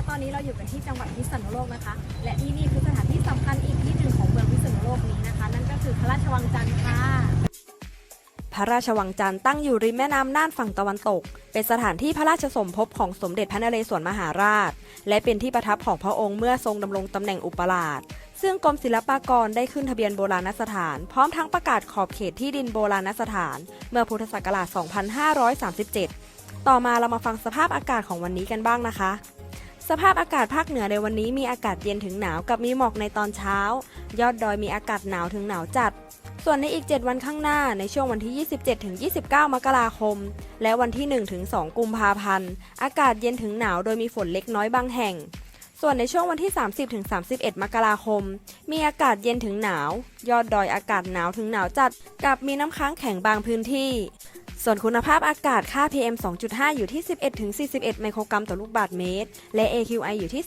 และตอนนี้เราอยู่กันที่จังหวัดพิษณุโลกนะคะ และที่นี่คือสถานที่สำคัญอีกที่หนึ่งของเมืองพิษณุโลกนี้นะคะ นั่นก็คือพระราชวังจันทร์ค่ะ พระราชวังจันทร์ตั้งอยู่ริมแม่น้ำน่านฝั่งตะวันตก เป็นสถานที่พระราชสมภพของสมเด็จพระนเรศวรมหาราช และเป็นที่ประทับของพระองค์เมื่อทรงดำรงตำแหน่งอุปราชซึ่งกรมศิลปากรได้ขึ้นทะเบียนโบราณสถาน พร้อมทั้งประกาศขอบเขตที่ดินโบราณสถาน เมื่อพุทธศักราช 2537 ต่อมาเรามาฟังสภาพอากาศของวันนี้กันบ้างนะคะ สภาพอากาศภาคเหนือในวันนี้มีอากาศเย็นถึงหนาวกับมีหมอกในตอนเช้า ยอดดอยมีอากาศหนาวถึงหนาวจัด ส่วนในอีก 7 วันข้างหน้าในช่วงวันที่ 27-29 มกราคม และวันที่ 1-2 กุมภาพันธ์ อากาศเย็นถึงหนาวโดยมีฝนเล็กน้อยบางแห่ง ส่วนในช่วงวันที่ 30-31 มกราคม มีอากาศเย็นถึงหนาว ยอดดอยอากาศหนาวถึงหนาวจัด กับมีน้ำค้างแข็งบางพื้นที่ ส่วนคุณภาพอากาศค่า PM 2.5 อยู่ที่ 11-41 ไมโครกรัมต่อลูกบาศก์เมตร และ AQI อยู่ที่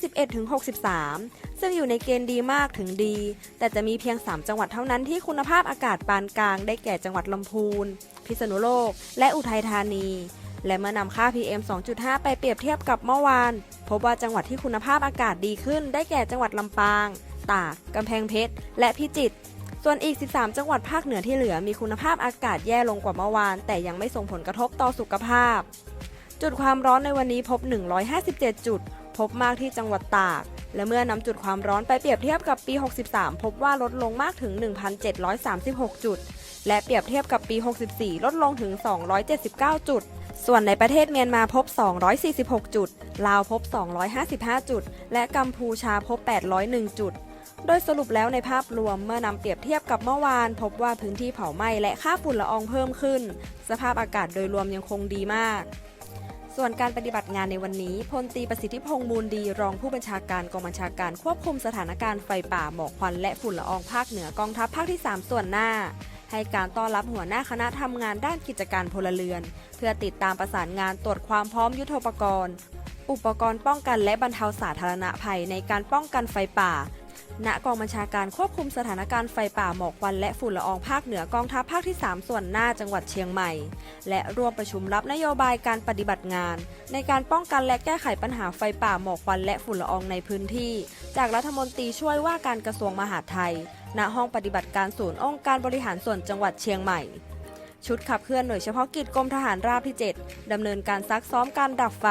11-63 ซึ่งอยู่ในเกณฑ์ดีมากถึงดี แต่จะมีเพียง 3 จังหวัดเท่านั้นที่คุณภาพอากาศปานกลางได้แก่จังหวัดลำพูน พิษณุโลก และอุทัยธานี และเมื่อนำค่า PM 2.5 ไปเปรียบเทียบกับเมื่อวาน พบว่าจังหวัดที่คุณภาพอากาศดีขึ้น ได้แก่จังหวัดลำปาง ตาก กำแพงเพชร และพิจิตร ส่วนอีก 13 จังหวัดภาคเหนือที่เหลือมีคุณภาพอากาศแย่ลงกว่าเมื่อวาน แต่ยังไม่ส่งผลกระทบต่อสุขภาพ จุดความร้อนในวันนี้พบ 157 จุด พบมากที่จังหวัดตาก และเมื่อนำจุดความร้อนไปเปรียบเทียบกับปี 63 พบว่าลดลงมากถึง 1,736 จุด และเปรียบเทียบกับปี 64 ลดลงถึง 279 จุดส่วนในประเทศเมียนมาพบ 246 จุด ลาวพบ 255 จุด และกัมพูชาพบ 801 จุด โดยสรุปแล้วในภาพรวมเมื่อนำเปรียบเทียบกับเมื่อวาน พบว่าพื้นที่เผาไหม้และค่าฝุ่นละอองเพิ่มขึ้น สภาพอากาศโดยรวมยังคงดีมาก ส่วนการปฏิบัติงานในวันนี้พลตีประสิทธิพงษ์มูลดีรองผู้บัญชาการกองบัญชาการควบคุมสถานการณ์ไฟป่าหมอกควันและฝุ่นละอองภาคเหนือกองทัพภาคที่ 3 ส่วนหน้า ให้การต้อนรับหัวหน้าคณะทำงานด้านกิจการพลเรือน เพื่อติดตามประสานงานตรวจความพร้อมยุทธปกรณ์ อุปกรณ์ป้องกันและบรรเทาสาธารณภัยในการป้องกันไฟป่า ณกองบัญชาการควบคุมสถานการณ์ไฟป่าหมอกควันและฝุ่นละอองภาคเหนือกองทัพภาคที่ 3 ส่วนหน้าจังหวัดเชียงใหม่ และร่วมประชุมรับนโยบายการปฏิบัติงาน ในการป้องกันและแก้ไขปัญหาไฟป่าหมอกควันและฝุ่นละอองในพื้นที่ จากรัฐมนตรีช่วยว่าการกระทรวงมหาดไทย ณห้องปฏิบัติการศูนย์องค์การบริหารส่วนจังหวัดเชียงใหม่ ชุดขับเคลื่อนหน่วยเฉพาะกิจกรมทหารราบที่ 7 ดำเนินการซักซ้อมการดับไฟ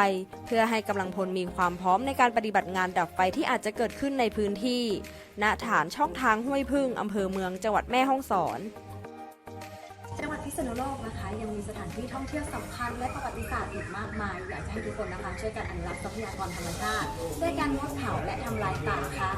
เพื่อให้กำลังพลมีความพร้อมในการปฏิบัติงานดับไฟที่อาจจะเกิดขึ้นในพื้นที่ ณ ฐานช่องทางห้วยพึ่งอำเภอเมืองจังหวัดแม่ฮ่องสอนจังหวัดพิษณุโลกนะคะ ยังมีสถานที่ท่องเที่ยวสำคัญและประวัติศาสตร์อีกมากมายอยากจะให้ทุกคนนะคะช่วยกันอนุรักษ์ทรัพยากรธรรมชาติด้วยการงดเผาและทำลายป่าค่ะ